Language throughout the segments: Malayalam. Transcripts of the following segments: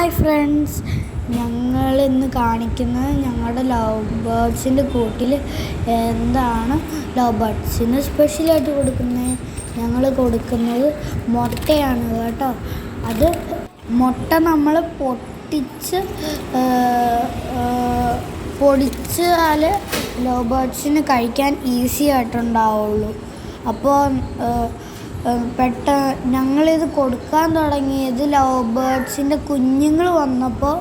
ഹായ് ഫ്രണ്ട്സ് ഞങ്ങൾ ഇന്ന് കാണിക്കുന്നത് ഞങ്ങളുടെ ലവ് ബേർഡ്സിന്റെ കൂട്ടിൽ എന്താണ് ലവ് ബേർഡ്സിന് സ്പെഷ്യലായിട്ട് കൊടുക്കുന്നത് ഞങ്ങൾ കൊടുക്കുന്നത് മുട്ടയാണ് കേട്ടോ. അത് മുട്ട നമ്മൾ പൊട്ടിച്ച് പൊടിച്ചാൽ ലവ് ബേർഡ്സിന് കഴിക്കാൻ ഈസി ആയിട്ടുണ്ടാവുള്ളൂ. അപ്പോൾ പെട്ട ഞങ്ങളിത് കൊടുക്കാൻ തുടങ്ങിയത് ലവ് ബേർഡ്സിന്റെ കുഞ്ഞുങ്ങൾ വന്നപ്പോൾ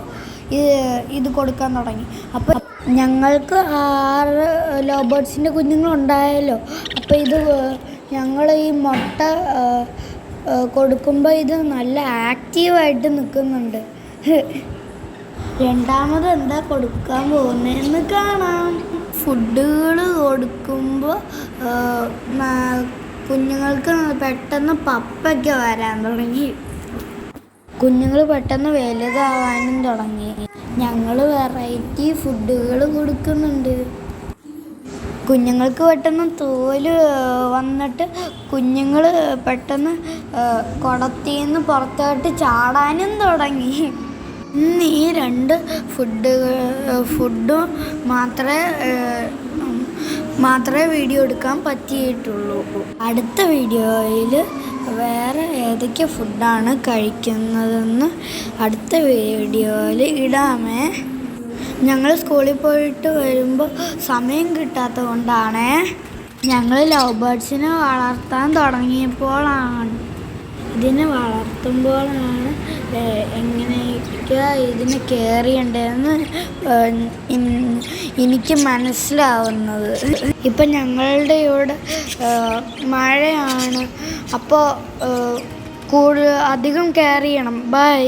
ഇത് കൊടുക്കാൻ തുടങ്ങി. അപ്പോൾ ഞങ്ങൾക്ക് ആറ് ലവ് ബേർഡ്സിന്റെ കുഞ്ഞുങ്ങൾ ഉണ്ടായല്ലോ. അപ്പോൾ ഇത് ഞങ്ങൾ ഈ മുട്ട കൊടുക്കുമ്പോൾ ഇത് നല്ല ആക്റ്റീവായിട്ട് നിൽക്കുന്നുണ്ട്. രണ്ടാമത് എന്താ കൊടുക്കാൻ പോകുന്നതെന്ന് കാണാം. ഫുഡുകൾ കൊടുക്കുമ്പോൾ കുഞ്ഞുങ്ങൾക്ക് പെട്ടെന്ന് പപ്പൊക്കെ വരാൻ തുടങ്ങി. കുഞ്ഞുങ്ങൾ പെട്ടെന്ന് വലുതാവാനും തുടങ്ങി. ഞങ്ങൾ വെറൈറ്റി ഫുഡുകൾ കൊടുക്കുന്നുണ്ട്. കുഞ്ഞുങ്ങൾക്ക് പെട്ടെന്ന് തോൽ വന്നിട്ട് കുഞ്ഞുങ്ങൾ പെട്ടെന്ന് കുടത്തിൽ നിന്ന് പുറത്തോട്ട് ചാടാനും തുടങ്ങി. ഇന്ന് ഈ രണ്ട് ഫുഡ് ഫുഡും മാത്രമേ മാത്രമേ വീഡിയോ എടുക്കാൻ പറ്റിയിട്ടുള്ളൂ. അടുത്ത വീഡിയോയിൽ വേറെ ഏതൊക്കെ ഫുഡാണ് കഴിക്കുന്നതെന്ന് അടുത്ത വീഡിയോയിൽ ഇടാമേ. ഞങ്ങൾ സ്കൂളിൽ പോയിട്ട് വരുമ്പോൾ സമയം കിട്ടാത്തത് കൊണ്ടാണേ ഞങ്ങൾ ലവ് ബേർഡ്സിനെ വളർത്താൻ തുടങ്ങിയപ്പോഴാണ് ഇതിനെ വളർത്തുമ്പോഴാണ് എങ്ങനെയൊക്കെ ഇതിനെ കെയർ ചെയ്യേണ്ടതെന്ന് എനിക്ക് മനസ്സിലാവുന്നത്. ഇപ്പം ഞങ്ങളുടെ ഇവിടെ മഴയാണ്. അപ്പോൾ കൂടുതൽ അധികം കെയർ ചെയ്യണം ബൈ.